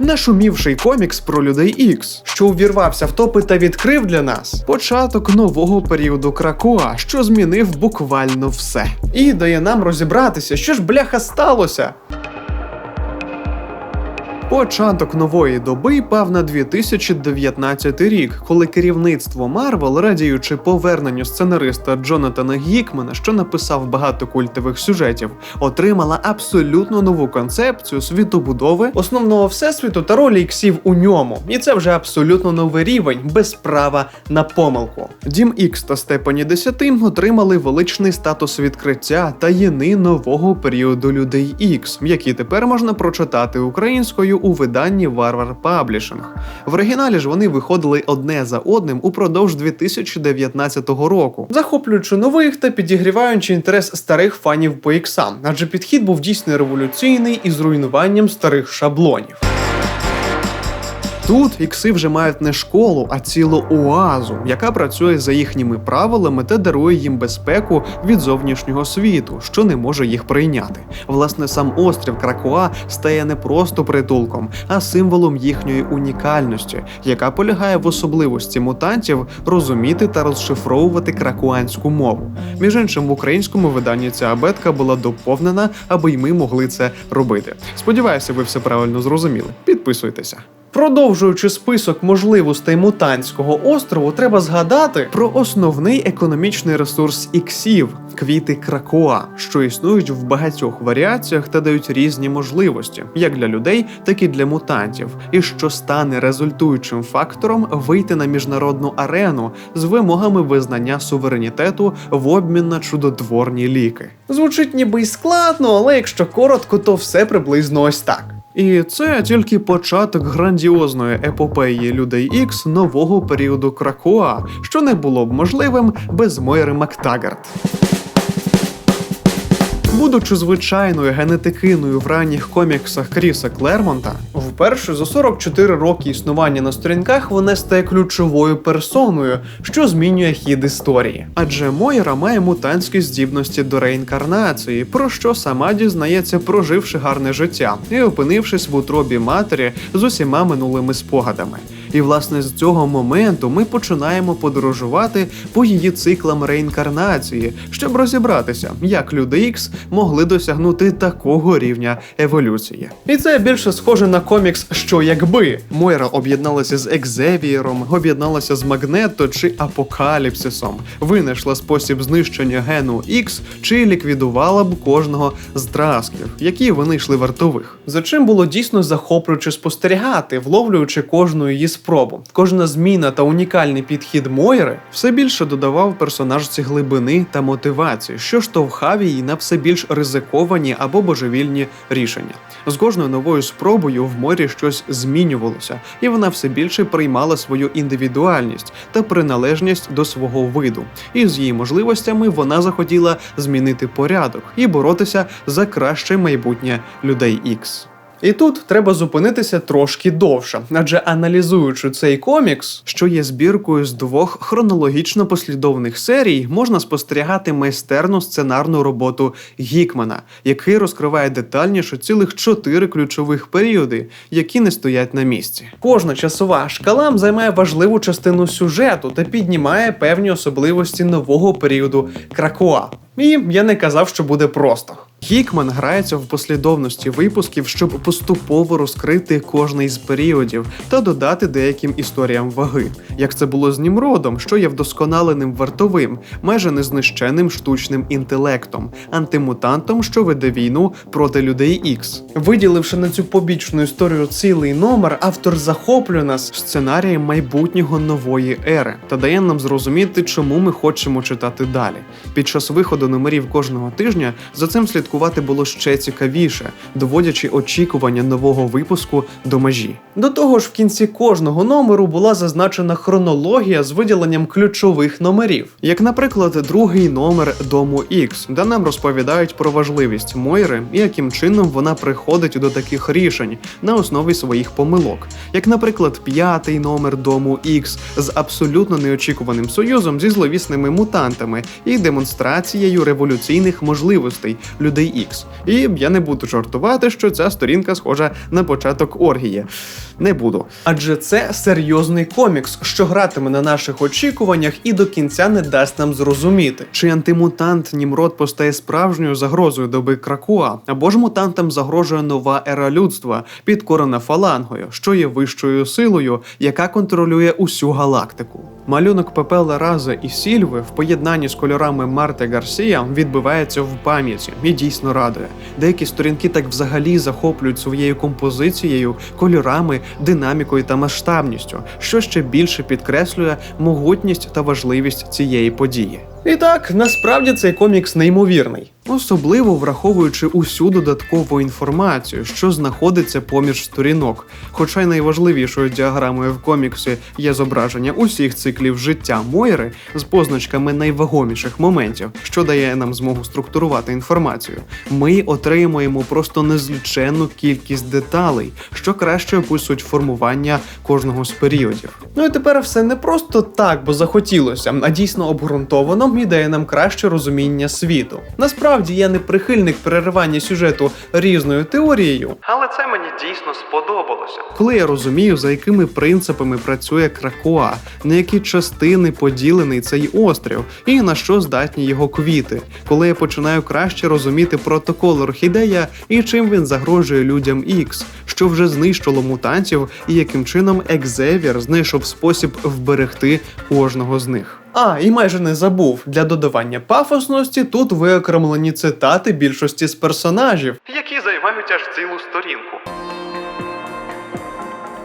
Нашумівший комікс про людей Ікс, що увірвався в топи та відкрив для нас початок нового періоду Кракоа, що змінив буквально все. І дає нам розібратися, що ж бляха сталося. Початок нової доби пав на 2019 рік, коли керівництво Марвел, радіючи поверненню сценариста Джонатана Гікмана, що написав багато культових сюжетів, отримала абсолютно нову концепцію світобудови основного всесвіту та ролі іксів у ньому. І це вже абсолютно новий рівень без права на помилку. Дім Ікс та Степані 10 отримали величний статус відкриття таїни нового періоду людей Ікс, які тепер можна прочитати українською у виданні Варвар Паблішинг. В оригіналі ж вони виходили одне за одним упродовж 2019 року, захоплюючи нових та підігріваючи інтерес старих фанів по іксам, адже підхід був дійсно революційний і зруйнуванням старих шаблонів. Тут ікси вже мають не школу, а цілу оазу, яка працює за їхніми правилами та дарує їм безпеку від зовнішнього світу, що не може їх прийняти. Власне, сам острів Кракоа стає не просто притулком, а символом їхньої унікальності, яка полягає в особливості мутантів розуміти та розшифровувати кракуанську мову. Між іншим, в українському виданні ця абетка була доповнена, аби й ми могли це робити. Сподіваюся, ви все правильно зрозуміли. Підписуйтеся. Продовжуючи список можливостей мутантського острову, треба згадати про основний економічний ресурс іксів квіти кракоа, що існують в багатьох варіаціях та дають різні можливості, як для людей, так і для мутантів, і що стане результуючим фактором вийти на міжнародну арену з вимогами визнання суверенітету в обмін на чудотворні ліки. Звучить ніби й складно, але якщо коротко, то все приблизно ось так. І це тільки початок грандіозної епопеї людей Ікс нового періоду Кракоа, що не було б можливим без Мойри Мактагарт. Будучи звичайною генетикиною в ранніх коміксах Кріса Клермонта, вперше за 44 роки існування на сторінках вона стає ключовою персоною, що змінює хід історії. Адже Мойра має мутантські здібності до реінкарнації, про що сама дізнається, проживши гарне життя і опинившись в утробі матері з усіма минулими спогадами. І власне з цього моменту ми починаємо подорожувати по її циклам реінкарнації, щоб розібратися, як люди Ікс могли досягнути такого рівня еволюції. І це більше схоже на комікс, що якби Мойра об'єдналася з Екзевієром, об'єдналася з Магнето чи Апокаліпсисом, винайшла спосіб знищення гену Ікс чи ліквідувала б кожного з драсків, які винайшли вартових. За чим було дійсно захоплююче спостерігати, вловлюючи кожну її спробу. Кожна зміна та унікальний підхід Мойри все більше додавав персонажці глибини та мотивації, що штовхав її на все більш ризиковані або божевільні рішення. З кожною новою спробою в морі щось змінювалося, і вона все більше приймала свою індивідуальність та приналежність до свого виду. І з її можливостями вона захотіла змінити порядок і боротися за краще майбутнє людей Ікс. І тут треба зупинитися трошки довше, адже аналізуючи цей комікс, що є збіркою з двох хронологічно послідовних серій, можна спостерігати майстерну сценарну роботу Гікмана, який розкриває детальніше цілих чотири ключових періоди, які не стоять на місці. Кожна часова шкала займає важливу частину сюжету та піднімає певні особливості нового періоду Кракоа. І я не казав, що буде просто. Хікман грається в послідовності випусків, щоб поступово розкрити кожний з періодів та додати деяким історіям ваги, як це було з Німродом, що є вдосконаленим вартовим, майже незнищеним штучним інтелектом, антимутантом, що веде війну проти людей Ікс. Виділивши на цю побічну історію цілий номер, автор захоплює нас сценарієм майбутнього нової ери та дає нам зрозуміти, чому ми хочемо читати далі. Під час виходу номерів кожного тижня за цим слідкувати було ще цікавіше, доводячи очікування нового випуску до межі. До того ж, в кінці кожного номеру була зазначена хронологія з виділенням ключових номерів, як, наприклад, другий номер дому X, де нам розповідають про важливість Мойри і яким чином вона приходить до таких рішень на основі своїх помилок, як, наприклад, п'ятий номер дому X з абсолютно неочікуваним союзом зі зловісними мутантами і демонстрацією революційних можливостей людей Ікс. І я не буду жартувати, що ця сторінка схожа на початок оргії. Не буду. Адже це серйозний комікс, що гратиме на наших очікуваннях і до кінця не дасть нам зрозуміти, чи антимутант Німрод постає справжньою загрозою доби Кракуа, або ж мутантам загрожує нова ера людства, підкорена фалангою, що є вищою силою, яка контролює усю галактику. Малюнок Пепела Раза і Сільви в поєднанні з кольорами Марти Гарсія відбивається в пам'яті і дійсно радує. Деякі сторінки так взагалі захоплюють своєю композицією, кольорами, динамікою та масштабністю, що ще більше підкреслює могутність та важливість цієї події. І так, насправді цей комікс неймовірний, особливо враховуючи усю додаткову інформацію, що знаходиться поміж сторінок. Хоча й найважливішою діаграмою в коміксі є зображення усіх циклів життя Мойри з позначками найвагоміших моментів, що дає нам змогу структурувати інформацію. Ми отримуємо просто незліченну кількість деталей, що краще описують формування кожного з періодів. Ну і тепер все не просто так, бо захотілося, а дійсно обґрунтовано і дає нам краще розуміння світу. Насправді я не прихильник переривання сюжету різною теорією, але це мені дійсно сподобалося. Коли я розумію, за якими принципами працює Кракоа, на які частини поділений цей острів, і на що здатні його квіти, коли я починаю краще розуміти протокол орхідея і чим він загрожує людям Ікс, що вже знищило мутантів, і яким чином Екзевір знайшов спосіб вберегти кожного з них. А, і майже не забув для додавання пафосності тут виокремлені цитати більшості з персонажів, які займають аж цілу сторінку.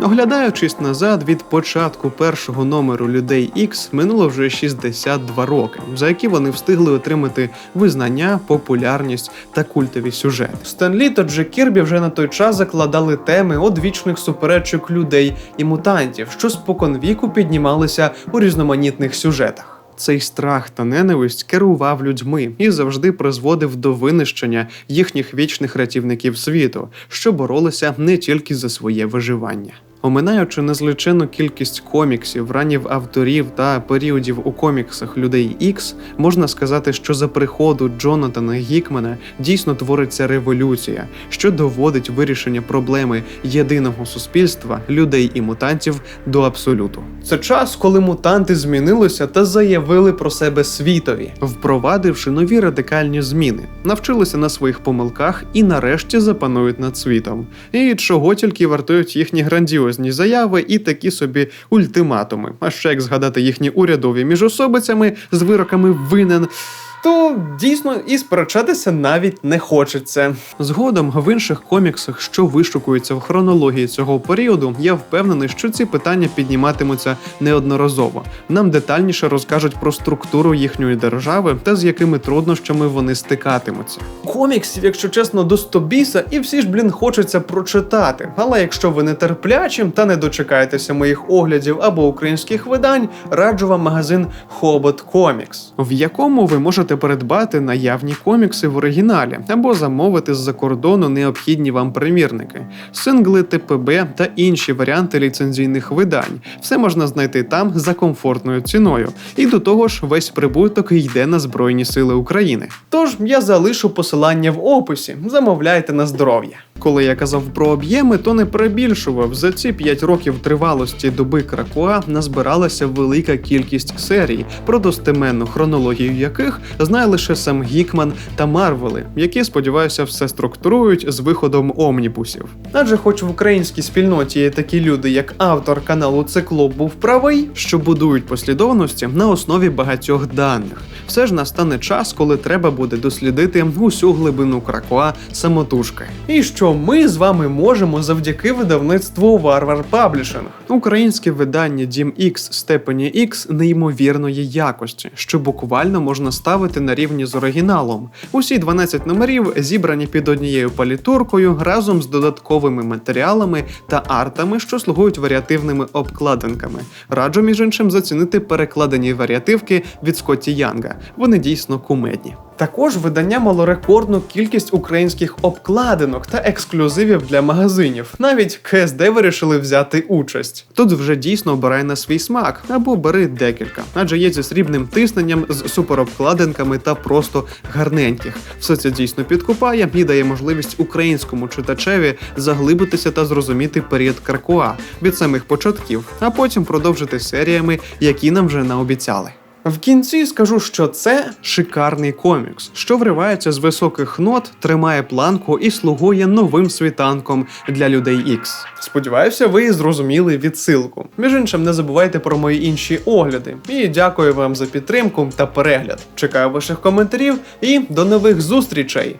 Оглядаючись назад від початку першого номеру людей X, минуло вже 62 роки, за які вони встигли отримати визнання, популярність та культові сюжети. Стенлі та Джек Кірбі вже на той час закладали теми одвічних суперечок людей і мутантів, що споконвіку піднімалися у різноманітних сюжетах. Цей страх та ненависть керував людьми і завжди призводив до винищення їхніх вічних рятівників світу, що боролися не тільки за своє виживання. Оминаючи незліченну кількість коміксів, ранів авторів та періодів у коміксах людей X, можна сказати, що за приходу Джонатана Гікмана дійсно твориться революція, що доводить вирішення проблеми єдиного суспільства, людей і мутантів до абсолюту. Це час, коли мутанти змінилися та заявили про себе світові, впровадивши нові радикальні зміни, навчилися на своїх помилках і нарешті запанують над світом. І чого тільки вартують їхні грандіозні заяви і такі собі ультиматуми. А ще як згадати їхні урядові міжособицями з вироками винен. То дійсно і сперечатися навіть не хочеться. Згодом в інших коміксах, що вишукуються в хронології цього періоду, я впевнений, що ці питання підніматимуться неодноразово. Нам детальніше розкажуть про структуру їхньої держави та з якими труднощами вони стикатимуться. Коміксів, якщо чесно, до стобіса, і всі ж, блін, хочеться прочитати. Але якщо ви не терплячі та не дочекаєтеся моїх оглядів або українських видань, раджу вам магазин Хобот Комікс, в якому ви можете передбати наявні комікси в оригіналі або замовити з-за кордону необхідні вам примірники, сингли ТПБ та інші варіанти ліцензійних видань. Все можна знайти там за комфортною ціною. І до того ж, весь прибуток йде на Збройні Сили України. Тож я залишу посилання в описі. Замовляйте на здоров'я. Коли я казав про об'єми, то не перебільшував. За ці 5 років тривалості доби Кракоа назбиралася велика кількість серій, про достеменну хронологію яких знає лише сам Гікман та Марвели, які, сподіваюся, все структурують з виходом омнібусів. Адже, хоч в українській спільноті є такі люди, як автор каналу Циклоп був правий, що будують послідовності на основі багатьох даних. Все ж настане час, коли треба буде дослідити усю глибину Кракоа самотужки. І що ми з вами можемо завдяки видавництву Варвар Паблішинг. Українське видання Дім X степені X неймовірної якості, що буквально можна ставити на рівні з оригіналом. Усі 12 номерів зібрані під однією палітуркою разом з додатковими матеріалами та артами, що слугують варіативними обкладинками. Раджу між іншим зацінити перекладені варіативки від Скотті Янга. Вони дійсно кумедні. Також видання мало рекордну кількість українських обкладинок та ексклюзивів для магазинів. Навіть КСД вирішили взяти участь. Тут вже дійсно обирай на свій смак або бери декілька, адже є зі срібним тисненням з суперобкладинками та просто гарненьких. Все це дійсно підкупає і дає можливість українському читачеві заглибитися та зрозуміти період Кракуа від самих початків, а потім продовжити серіями, які нам вже наобіцяли. В кінці скажу, що це шикарний комікс, що вривається з високих нот, тримає планку і слугує новим світанком для людей X. Сподіваюся, ви зрозуміли відсилку. Між іншим, не забувайте про мої інші огляди. І дякую вам за підтримку та перегляд. Чекаю ваших коментарів і до нових зустрічей!